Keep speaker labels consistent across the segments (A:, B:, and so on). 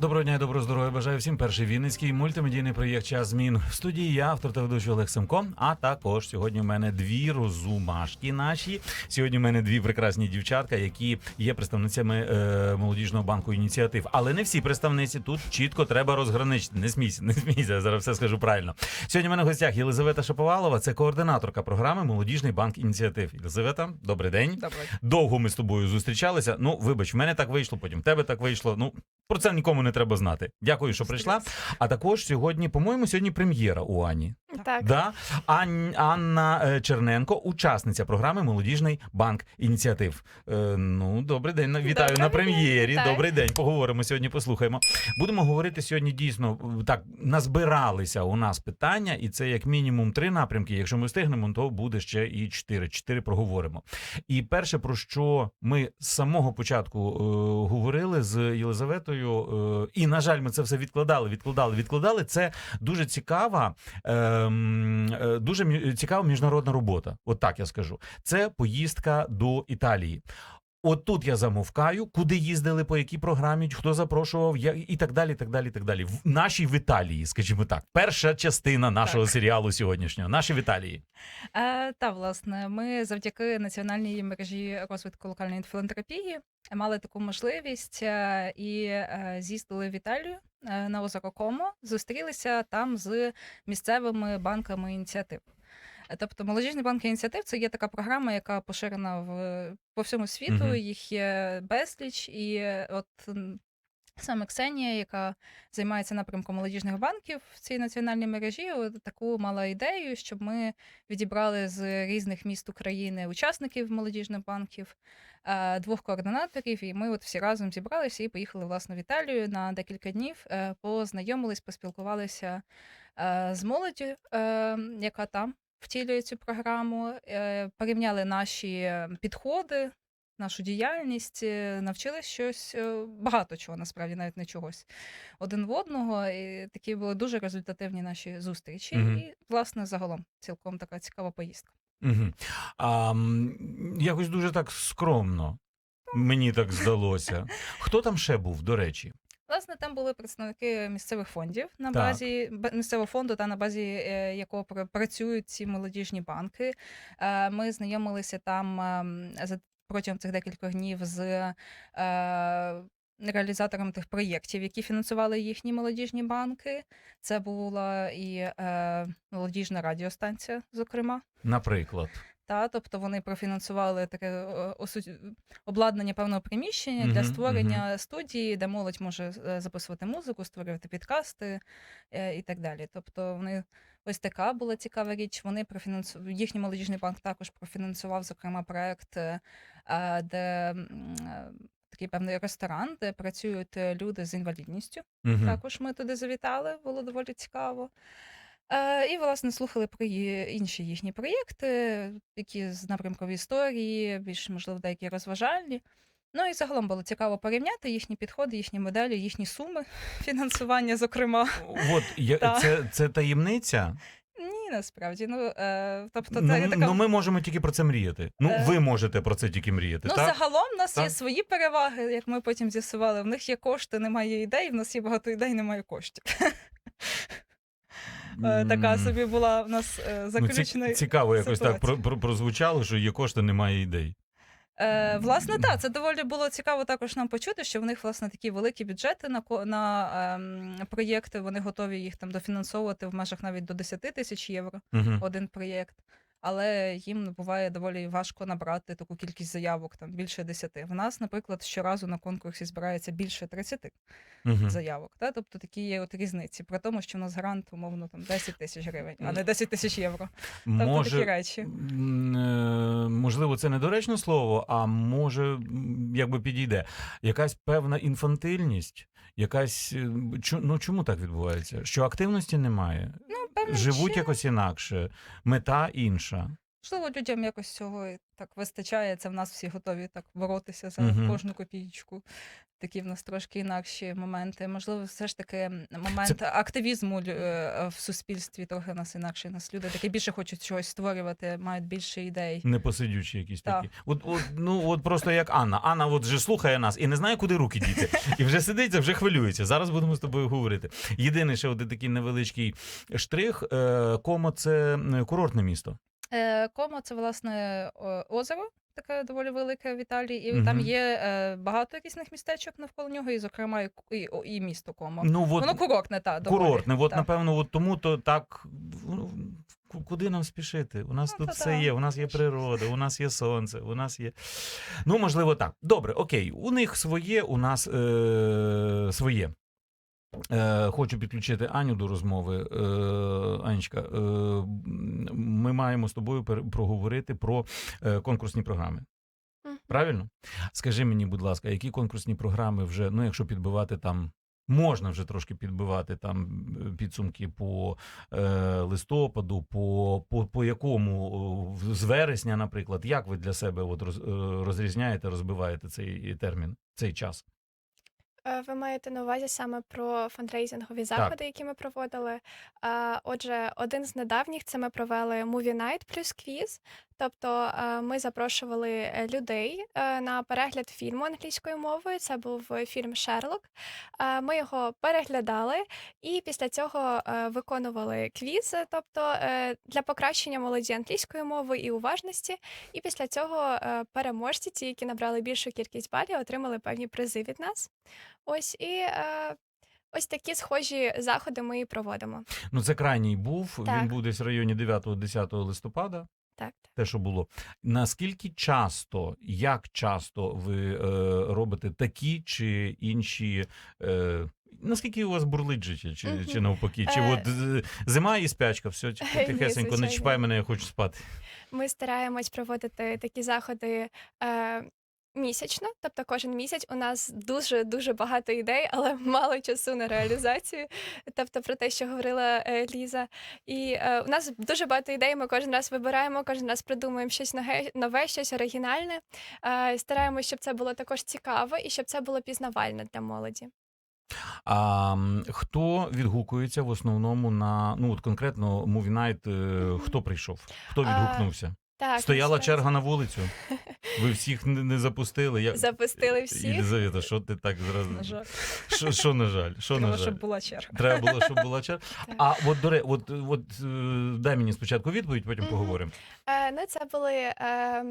A: Доброго дня, і доброго здоров'я. Бажаю всім перший вінницький мультимедійний проєкт Час змін в студії. Я автор та ведучий Олег Семко. А також сьогодні в мене дві розумашки наші. Сьогодні в мене дві прекрасні дівчатка, які є представницями е, молодіжного банку ініціатив. Але не всі представниці тут чітко треба розграничити. Не смійся, не смійся. Я зараз все скажу правильно. Сьогодні в мене в гостях Єлизавета Шаповалова, це координаторка програми Молодіжний банк ініціатив. Єлизавета, добрий день.
B: Добре.
A: Довго ми з тобою зустрічалися. Ну, вибач, в мене так вийшло, потім в тебе так вийшло. Ну про це нікому не треба знати. Дякую, що прийшла. А також сьогодні, по-моєму, сьогодні прем'єра у Ані.
B: Так.
A: Да? Ань, Анна е, Черненко, учасниця програми Молодіжний банк ініціатив. Е, ну, добрий день. на- Вітаю
B: Добрий
A: на
B: день,
A: прем'єрі.
B: вітаю.
A: Добрий день. Поговоримо сьогодні. Послухаємо. Будемо говорити сьогодні дійсно е, так. Назбиралися у нас питання, і це як мінімум три напрямки. Якщо ми встигнемо, то буде ще і чотири. Чотири проговоримо. І перше, про що ми з самого початку е, говорили з Єлизаветою, е, і на жаль, ми це все відкладали, відкладали, відкладали. Це дуже цікава, е, дуже мі- цікава міжнародна робота. От так я скажу. Це поїздка до Італії. От тут я замовкаю, куди їздили, по якій програмі, хто запрошував, я, і так далі. і так далі, і так далі. В нашій в Італії, скажімо так, перша частина нашого
B: Так.
A: серіалу сьогоднішнього. Наші в Італії.
B: Е, та власне, ми завдяки національній мережі розвитку локальної філантропії мали таку можливість е, і е, з'їздили в Італію е, на озеро зустрілися там з місцевими банками ініціатив. Е, Тобто молодіжні банки ініціатив це є така програма, яка поширена в по всьому світу.
A: Мгм.
B: Їх є безліч, і е, от саме Ксенія, яка займається напрямком молодіжних банків в цій національній мережі, таку мала ідею, щоб ми відібрали з різних міст України учасників молодіжних банків, е, двох координаторів, і ми от всі разом зібралися і поїхали власне в Італію на декілька днів, е, познайомились, поспілкувалися е, з молоддю, яка там втілює цю програму, порівняли наші підходи. Нашу діяльність е, навчились щось е, багато чого, насправді навіть не чогось один в одного. І такі були дуже результативні наші зустрічі.
A: Мгм.
B: І, власне, загалом цілком така цікава поїздка.
A: Угу. А, якось дуже так скромно. Мені так здалося. Хто там ще був, до речі?
B: Власне, там були представники місцевих фондів на
A: Так.
B: базі місцевого фонду, та на базі е, якого працюють ці молодіжні банки. Ми знайомилися там ем, за протягом цих декількох днів з е, реалізатором тих проєктів, які фінансували їхні молодіжні банки. Це була і е, молодіжна радіостанція, зокрема.
A: Наприклад.
B: Та, тобто вони профінансували таке е, осу- обладнання певного приміщення для створення студії, де молодь може е, записувати музику, створювати підкасти е, і так далі. Тобто вони ось така була цікава річ. Вони профінансу... їхній молодіжний банк також профінансував, зокрема, проект, е, де е, такий певний ресторан, де працюють е, люди з інвалідністю.
A: Угу.
B: Також ми туди завітали, було доволі цікаво. І, власне, слухали про інші їхні проєкти, які з напрямку історії, більш, можливо, деякі розважальні. Ну і загалом було цікаво порівняти їхні підходи, їхні моделі, їхні суми фінансування, зокрема.
A: От я,
B: Так.
A: це, це таємниця.
B: Ні, насправді. Ну, е, тобто,
A: Ну,
B: це така...
A: ну, ми можемо тільки про це мріяти. Ну,
B: Е,
A: ви можете про це тільки мріяти,
B: Ну,
A: так?
B: загалом в нас є свої переваги, як ми потім з'ясували. В них є кошти, немає ідей, в нас є багато ідей, немає коштів. Е, Така собі була в нас е,
A: ну, ці-
B: заключена
A: цікаво, якось так про, про, прозвучало, що є кошти, немає ідей.
B: Е, власне, так, це доволі було цікаво також нам почути, що в них власне такі великі бюджети на на е, проєкти. Вони готові їх там дофінансовувати в межах навіть до 10 тисяч євро
A: Угу.
B: один проєкт. Але їм буває доволі важко набрати таку кількість заявок, там більше 10. В нас, наприклад, щоразу на конкурсі збирається більше 30
A: Угу.
B: заявок. Та? Тобто такі є от різниці. При тому, що в нас грант, умовно, там 10 тисяч гривень, а не 10 тисяч євро. Тобто такі речі.
A: е, можливо, це недоречне слово, а може, якби підійде. Якась певна інфантильність, якась. е, Ну чому так відбувається? Що активності немає?
B: Ну,
A: Живуть якось інакше, мета інша.
B: Можливо, людям якось цього так вистачає. Це в нас всі готові так боротися за
A: Мгм.
B: кожну копійку. Такі в нас трошки інакші моменти. Можливо, все ж таки момент активізму лю- е, в суспільстві трохи у нас інакше. У нас люди таки більше хочуть чогось створювати, мають більше ідей.
A: Непосидючі якісь
B: Так.
A: такі. От, от, ну от просто як Анна. Анна от вже слухає нас і не знає, куди руки діти. І вже сидиться, вже хвилюється. Зараз будемо з тобою говорити. Єдиний ще один такий невеличкий штрих. Е, Комо це курортне місто.
B: Е, Комо це власне озеро. Таке доволі велике в Італії, і
A: Мгм.
B: там є е, багато різних містечок навколо нього, і, зокрема, і, і, і місто Комо.
A: Ну от
B: Воно курортне, та доволі,
A: курортне. От
B: та.
A: напевно, от тому то так. ну, Куди нам спішити? У нас
B: Ну,
A: тут все
B: да,
A: є. У нас є природа, у нас є сонце, у нас є. Ну, можливо, так. Добре, окей. У них своє, у нас е- своє. Е, хочу підключити Аню до розмови. Е, Анечка, е, ми маємо з тобою проговорити про е, конкурсні програми. Правильно? Скажи мені, будь ласка, які конкурсні програми вже, ну, якщо підбивати там. Можна вже трошки підбивати там е, підсумки по е, листопаду, по, по, по якому з вересня, наприклад, як ви для себе от роз, е, розрізняєте, розбиваєте цей термін, цей час?
C: Е, Ви маєте на увазі саме про фандрейзингові заходи, які ми проводили. Е, Отже, один з недавніх це ми провели Movie Night плюс квіз. Тобто е, ми запрошували людей на перегляд фільму англійською мовою. Це був фільм Шерлок. Ми його переглядали і після цього виконували квіз, тобто для покращення молоді англійської мови і уважності. І після цього переможці, ті, які набрали більшу кількість балів, отримали певні призи від нас. Ось і е, ось такі схожі заходи ми і проводимо.
A: Ну, це крайній був.
C: Так.
A: Він був десь в районі 9-10 листопада.
C: Так,
A: Те, що було. Наскільки часто, як часто ви е, робите такі чи інші. Е, Наскільки у вас бурлить життя, чи,
C: Мгм.
A: чи навпаки? Чи
C: Е,
A: от е, зима і спячка, все,
C: Ні,
A: тихесенько, не чіпай мене, я хочу спати.
C: ми стараємось проводити такі заходи. Е, Місячно, тобто кожен місяць у нас дуже дуже багато ідей, але мало часу на реалізацію. Тобто про те, що говорила е, Ліза. І е, у нас дуже багато ідей. Ми кожен раз вибираємо, кожен раз придумуємо щось нове, щось оригінальне. Е, стараємось, щоб це було також цікаво і щоб це було пізнавально для молоді.
A: А хто відгукується в основному на ну от конкретно Movie Night, е, хто прийшов? Хто відгукнувся?
C: Так,
A: Стояла
C: насправді.
A: черга на вулицю. Ви всіх не, не запустили. Я...
C: Запустили всіх.
A: Єлизавета, що ти так зразу?
B: На жаль,
A: Що, що на жаль? Що на
B: треба,
A: жаль?
B: щоб була черга.
A: Треба було, щоб була черга.
C: Так.
A: А от до ре- от, от е, дай мені спочатку відповідь, потім
C: Мгм.
A: поговоримо.
C: Е, ну, це були е,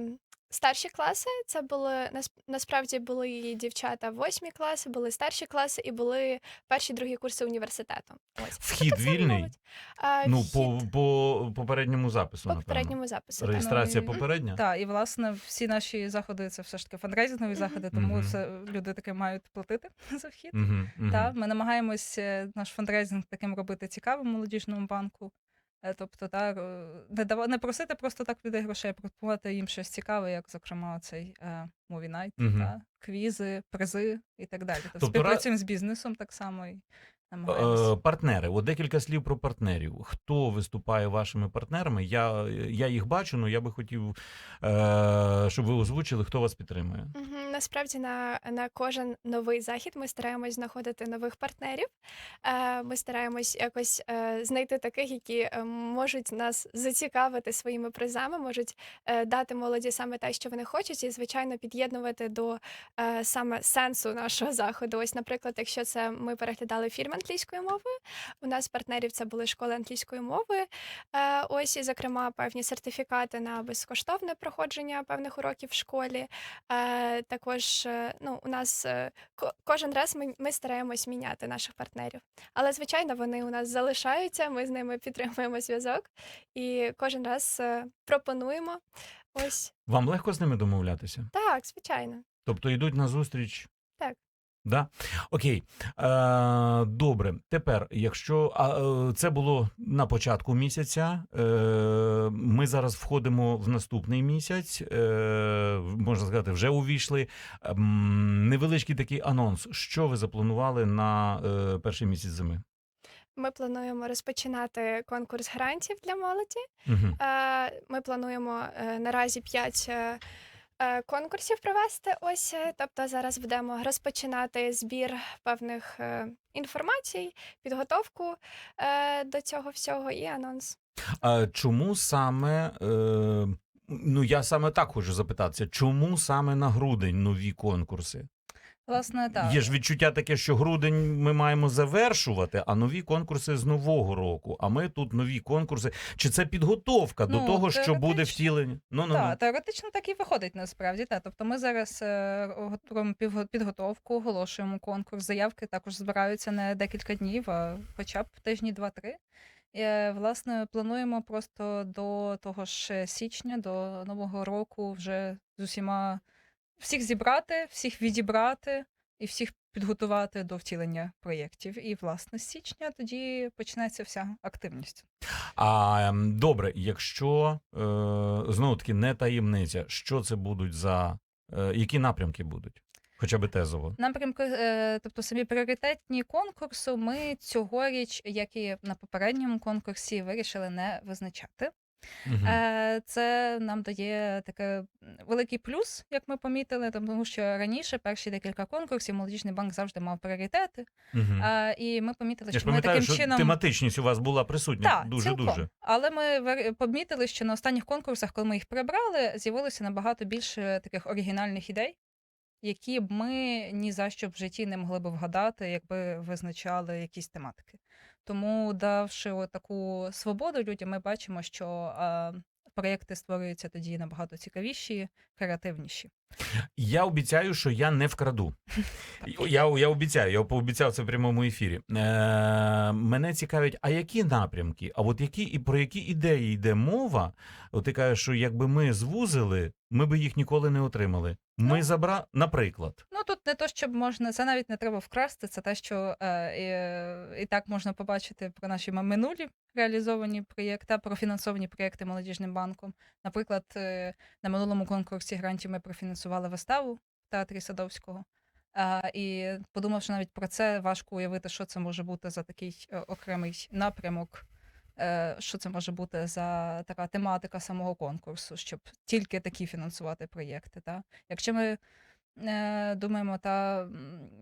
C: старші класи. Це були нас- насправді були і дівчата восьмі класи, були старші класи і були перші другі курси університету. Ось
A: Вхід
C: Тобто це
A: вільний?
C: молодь. Е,
A: Ну,
C: вхід
A: по, по попередньому запису,
C: по
A: напевно.
C: попередньому запису. так.
A: Реєстрація
B: Ну, і-
A: попередня?
B: Так, і власне всі наші заходи це все ж таки фандрейзингові
C: Мгм.
B: заходи, тому
A: Мгм.
B: все люди таки мають платити за вхід.
A: Угу, угу.
B: Та, ми намагаємось е, наш фандрейзинг таким робити цікавим молодіжному банку. Е, Тобто, та, не, дава, не просити просто так людей грошей, а пропонувати їм щось цікаве, як, зокрема, цей е, Movie Night,
A: угу.
B: та, квізи, призи і так далі. Тобто,
A: Тобто співпрацюємо
B: співпрацюємо з бізнесом так само і намагаємося.
A: Е, партнери, от декілька слів про партнерів. Хто виступає вашими партнерами? Я, я їх бачу, але я би хотів, е, щоб ви озвучили, хто вас підтримує.
C: Насправді на, на кожен новий захід ми стараємось знаходити нових партнерів. Е, Ми стараємось якось знайти таких, які можуть нас зацікавити своїми призами, можуть дати молоді саме те, що вони хочуть, і звичайно під'єднувати до саме сенсу нашого заходу. Ось, наприклад, якщо це ми переглядали фільм англійською мовою, у нас партнерів це були школи англійської мови. Е, Ось і зокрема певні сертифікати на безкоштовне проходження певних уроків в школі. Е, також е, ну, у нас кожен раз ми, ми стараємось міняти наших партнерів. Але, звичайно, вони у нас залишаються, ми з ними підтримуємо зв'язок і кожен раз пропонуємо. Ось
A: Вам легко з ними домовлятися?
C: так, звичайно.
A: Тобто йдуть на зустріч?
C: Так.
A: Да? Окей. Е, добре. Тепер, якщо а, е, це було на початку місяця, е, ми зараз входимо в наступний місяць, е, можна сказати, вже увійшли. Ем, невеличкий такий анонс. Що ви запланували на е, перший місяць зими?
C: Ми плануємо розпочинати конкурс грантів для молоді.
A: Угу.
C: Е, Ми плануємо е, наразі 5 конкурсів провести. Ось, е, тобто зараз будемо розпочинати збір певних е, інформацій, підготовку е, до цього всього і анонс.
A: А чому саме. Е... Ну, я саме так хочу запитатися, чому саме на грудень нові конкурси?
B: Власне, так.
A: Є ж відчуття таке, що грудень ми маємо завершувати, а нові конкурси з нового року. А ми тут нові конкурси. Чи це підготовка до
B: Ну,
A: того, що буде втілення? Ну, ну,
B: Так, теоретично так і виходить насправді. Та. Тобто ми зараз е, готуємо півго- підготовку, оголошуємо конкурс. Заявки також збираються не декілька днів, а хоча б тижні два-три. І, е, власне, плануємо просто до того ж січня, до Нового року вже з усіма всіх зібрати, всіх відібрати і всіх підготувати до втілення проєктів. І, власне, з січня тоді почнеться вся активність.
A: А ем, добре, якщо е, знову таки не таємниця, що це будуть за е, які напрямки будуть? Хоча б тезово.
B: Напрямки, е, тобто самі пріоритетні конкурсу, ми цьогоріч, як і на попередньому конкурсі, вирішили не визначати.
A: Мгм.
B: Е, Це нам дає таке великий плюс, як ми помітили, тому що раніше перші декілька конкурсів молодіжний банк завжди мав пріоритети.
A: Мгм.
B: Е, І ми помітили,
A: Я ж
B: ми
A: пам'ятаю,
B: таким
A: що
B: чином.
A: тематичність у вас була присутня
B: Так,
A: дуже дуже.
B: Але ми вер- помітили, що на останніх конкурсах, коли ми їх прибрали, з'явилося набагато більше таких оригінальних ідей, які б ми ні за що в житті не могли б вгадати, якби визначали якісь тематики. Тому, давши таку свободу людям, ми бачимо, що проєкти створюються тоді набагато цікавіші, креативніші.
A: Я обіцяю, що я не вкраду. Я, я обіцяю, я пообіцяв це в прямому ефірі. Е, мене цікавить, а які напрямки? А от які і про які ідеї йде мова? От ти кажеш, що якби ми звузили, ми би їх ніколи не отримали. Ми
B: Ну.
A: забра, наприклад.
B: Ну тут не то, щоб можна, це навіть не треба вкрасти. Це те, що е, і, і так можна побачити про наші минулі реалізовані проєкти, профінансовані проєкти молодіжним банком. Наприклад, е, на минулому конкурсі грантів ми профінансували виставу в театрі Садовського. А, і подумавши навіть про це, важко уявити, що це може бути за такий е, окремий напрямок. е, Що це може бути за така тематика самого конкурсу, щоб тільки такі фінансувати проєкти? Та? Якщо ми Е, Думаємо, та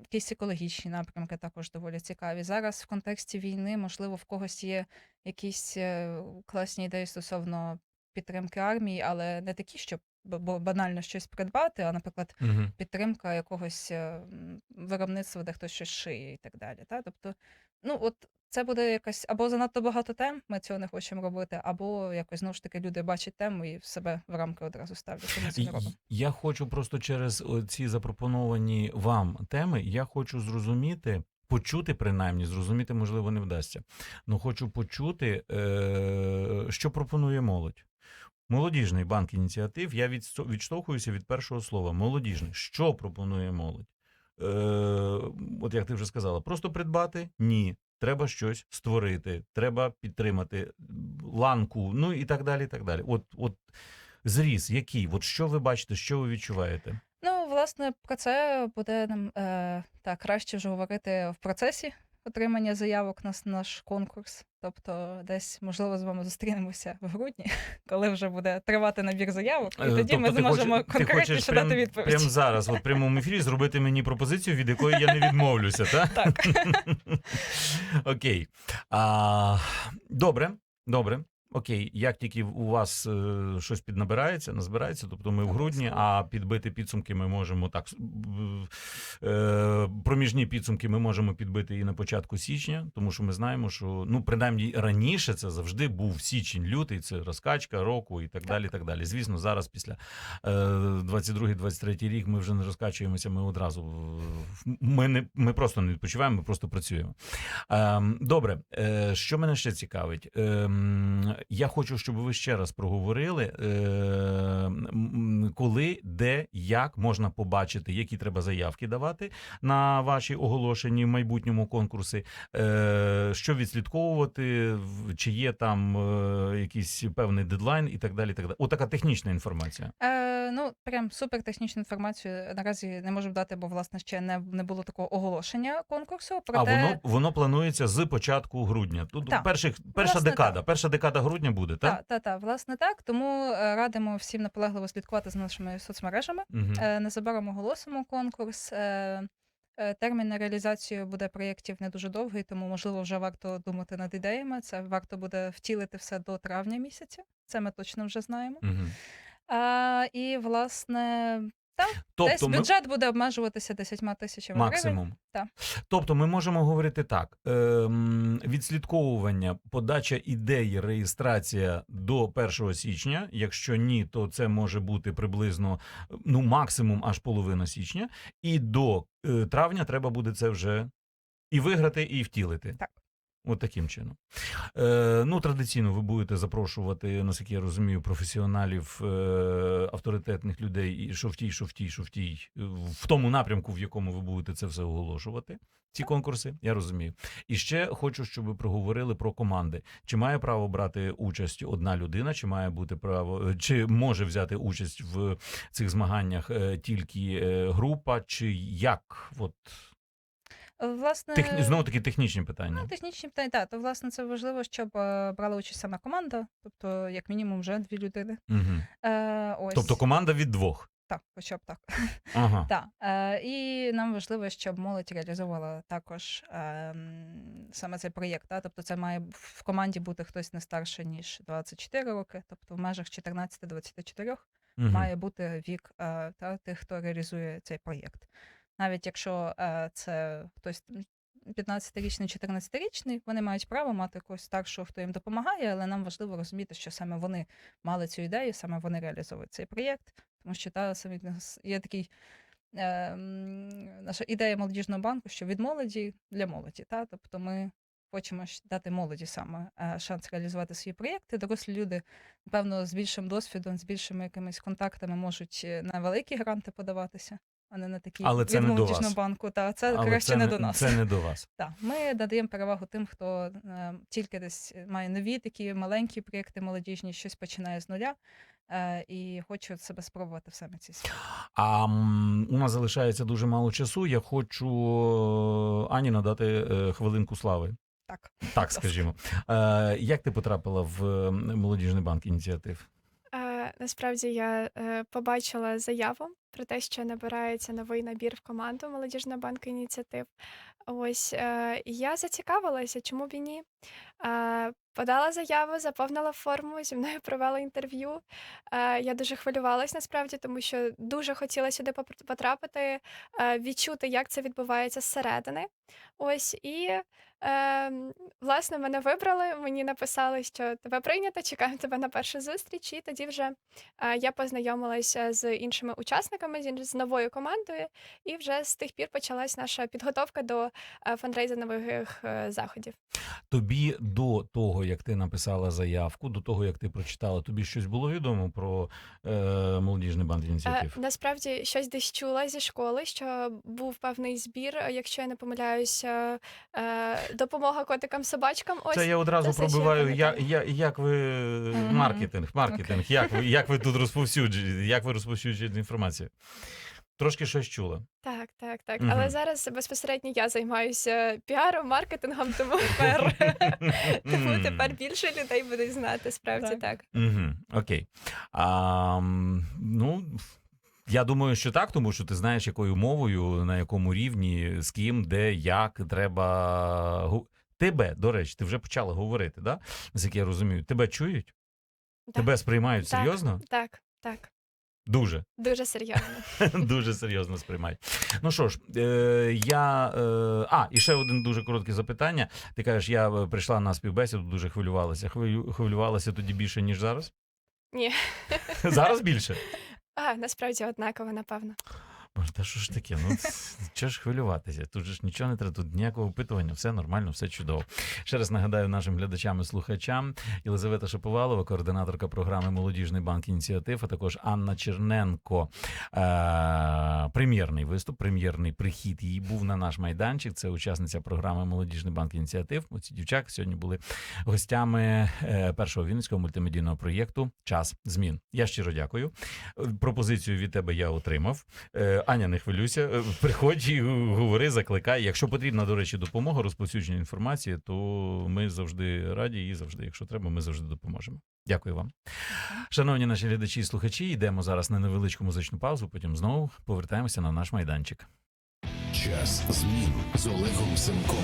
B: якісь екологічні напрямки також доволі цікаві. Зараз в контексті війни, можливо, в когось є якісь класні ідеї стосовно підтримки армії, але не такі, щоб банально щось придбати, а, наприклад,
A: Угу.
B: підтримка якогось е, виробництва, де хтось щось шиє і так далі. Та? Тобто, ну от це буде якась або занадто багато тем, ми цього не хочемо робити, або якось знову ж таки люди бачать тему і в себе в рамки одразу ставлять. Тому це не робимо.
A: Я хочу просто через ці запропоновані вам теми, я хочу зрозуміти. Почути, принаймні, зрозуміти, можливо, не вдасться. Ну хочу почути, е- що пропонує молодь. Молодіжний банк ініціатив. Я відштовхуюся від першого слова. Молодіжний. Що пропонує молодь? Е- от як ти вже сказала, просто придбати? Ні. Треба щось створити, треба підтримати ланку, ну і так далі. так далі. От, от зріз, який? От що ви бачите, що ви відчуваєте?
B: Ну, власне, про це буде нам е, так краще вже говорити в процесі отримання заявок на наш конкурс. Тобто, десь можливо з вами зустрінемося в грудні, коли вже буде тривати набір заявок, і
A: Е,
B: тоді
A: тобто ми
B: зможемо конкретніше
A: прям,
B: дати відповідь.
A: Прямо зараз, от в прямому ефірі, зробити мені пропозицію, від якої я не відмовлюся, так?
B: Так.
A: Окей. А, добре, добре. Окей, як тільки у вас е, щось піднабирається, назбирається, тобто ми в грудні, а підбити підсумки ми можемо так. Е, проміжні підсумки ми можемо підбити і на початку січня, тому що ми знаємо, що ну принаймні раніше це завжди був січень, лютий, це розкачка року і так,
B: Так.
A: далі. так далі. Звісно, зараз після е, 22-23 рік ми вже не розкачуємося. Ми одразу ми не ми просто не відпочиваємо, ми просто працюємо. Ем, добре, е, що мене ще цікавить? Ем, я хочу, щоб ви ще раз проговорили, е, коли, де, як можна побачити, які треба заявки давати на ваші оголошені в майбутньому конкурси, е, що відслідковувати, чи є там е, якийсь певний дедлайн і так далі. І так далі. Отака технічна інформація.
B: Е, ну, прям супер технічну інформацію наразі не можу дати, бо власне ще не, не було такого оголошення конкурсу.
A: А воно воно планується з початку грудня. Тут перших перша
B: Власне,
A: декада. Перша декада грудня буде, так?
B: та, та, та, власне так. Тому е, радимо всім наполегливо слідкувати за нашими соцмережами.
A: Угу.
B: Незабаром оголосимо конкурс. Е, Термін на реалізацію буде проєктів не дуже довгий, тому можливо вже варто думати над ідеями. Це варто буде втілити все до травня місяця. Це ми точно вже знаємо.
A: Угу.
B: А, і власне десь
A: Тобто ми
B: бюджет буде обмежуватися 10 тисячами гривень.
A: максимум.
B: Так.
A: Тобто ми можемо говорити так: ем, відслідковування, подача ідей, реєстрація до 1 січня. Якщо ні, то це може бути приблизно ну максимум аж половина січня, і до е, травня треба буде це вже і виграти, і втілити.
B: Так.
A: От таким чином. Е, ну, традиційно ви будете запрошувати, наскільки я розумію, професіоналів, е, авторитетних людей, і що в тій, що в тій, що в тій, в тому напрямку, в якому ви будете це все оголошувати. Ці конкурси, я розумію. І ще хочу, щоб ви проговорили про команди. Чи має право брати участь одна людина, чи має бути право, е, чи може взяти участь в цих змаганнях е, тільки е, група, чи як? От
B: Власне,
A: техні... знову таки технічні питання.
B: ну, технічні питання, так, то власне це важливо, щоб е, брала участь сама команда, тобто, як мінімум, вже дві людини.
A: Угу.
B: Е, ось.
A: Тобто команда від двох.
B: так, хоча б так.
A: Ага.
B: Так. Е, і нам важливо, щоб молодь реалізовувала також е, саме цей проєкт. Та? Тобто це має в команді бути хтось не старше, ніж 24 роки, тобто в межах 14-24
A: Мгм.
B: має бути вік е, та, тих, хто реалізує цей проєкт. Навіть якщо е, це хтось м, 15-річний, 14-річний, вони мають право мати когось старшого, хто їм допомагає, але нам важливо розуміти, що саме вони мали цю ідею, саме вони реалізовують цей проєкт, тому що та самі є такий. е, Наша ідея молодіжного банку, що від молоді для молоді. Та? Тобто ми хочемо дати молоді саме е, шанс реалізувати свої проєкти. Дорослі люди, напевно, з більшим досвідом, з більшими якимись контактами можуть е, на великі гранти подаватися, а не на такі
A: Але це
B: від
A: не до
B: молодіжного
A: вас.
B: банку. Та це
A: Але
B: краще
A: це
B: не до нас.
A: Це не до вас.
B: Так, ми надаємо перевагу тим, хто е, тільки десь має нові такі маленькі проєкти молодіжні, щось починає з нуля е, і хоче себе спробувати в саме цій сфері.
A: А м, у нас залишається дуже мало часу. Я хочу е, Ані надати е, хвилинку слави.
B: Так.
A: Так, скажімо. Е, Як ти потрапила в е, молодіжний банк ініціатив?
C: Е, насправді я е, побачила заяву про те, що набирається новий набір в команду молодіжного банку ініціатив. Ось е, я зацікавилася, чому б і ні. Е, подала заяву, заповнила форму, зі мною провели інтерв'ю. Е, я дуже хвилювалась насправді, тому що дуже хотіла сюди потрапити, відчути, як це відбувається зсередини. Ось і е, власне мене вибрали. Мені написали, що тебе прийнято, чекаємо тебе на першу зустріч. І тоді вже я познайомилася з іншими учасниками, з, з новою командою, і вже з тих пір почалась наша підготовка до е, фандрейзингових е, заходів.
A: Тобі до того, як ти написала заявку, до того як ти прочитала, тобі щось було відомо про е, молодіжний банк
C: Е,
A: ініціатив?
C: насправді щось десь чула зі школи, що був певний збір, якщо я не помиляюся, е, допомога котикам собачкам. Ось
A: Це я одразу
C: це
A: пробиваю. Я, я, як ви маркетинг, маркетинг, як ви як ви тут розповсюджуєте, як ви розповсюджуєте інформацію? Трошки щось чула.
C: Так, так, так.
A: Мгм.
C: Але зараз безпосередньо я займаюся піаром, маркетингом, тому тепер, тому тепер більше людей будуть знати. Справді
B: Так.
C: так.
A: Угу, окей. А, ну, я думаю, що так, тому що ти знаєш, якою мовою, на якому рівні, з ким, де, як треба. Тебе, до речі, ти вже почала говорити, да? З як я розумію, тебе чують?
C: Так.
A: Тебе сприймають
C: Так.
A: серйозно?
C: Так, так.
A: Дуже.
C: Дуже серйозно.
A: Дуже серйозно сприймають. Ну що ж, е, я. Е, а, і ще один дуже коротке запитання. Ти кажеш, я е, прийшла на співбесіду, дуже хвилювалася. Хвилю, хвилювалася тоді більше, ніж зараз?
C: Ні.
A: Зараз більше.
C: А, насправді однаково, напевно.
A: Та що ж таке? Ну чого ж хвилюватися? Тут же ж нічого не треба, тут ніякого опитування, все нормально, все чудово. Ще раз нагадаю нашим глядачам і слухачам Єлизавета Шаповалова, координаторка програми Молодіжний банк ініціатив, а також Анна Черненко. Е- прем'єрний виступ, прем'єрний прихід її був на наш майданчик. Це учасниця програми Молодіжний банк ініціатив. Оці дівчата сьогодні були гостями е, першого вінницького мультимедійного проєкту Час змін. Я щиро дякую. Е, Пропозицію від тебе я отримав. Аня, не хвилюйся. Е, Приходь і говори, закликай. Якщо потрібна, до речі, допомога, розповсюдження інформації, то ми завжди раді і завжди, якщо треба, ми завжди допоможемо. Дякую вам. Шановні наші глядачі і слухачі, йдемо зараз на невеличку музичну паузу, потім знову повертаємося на наш майданчик.
D: Час змін з Олегом Семком.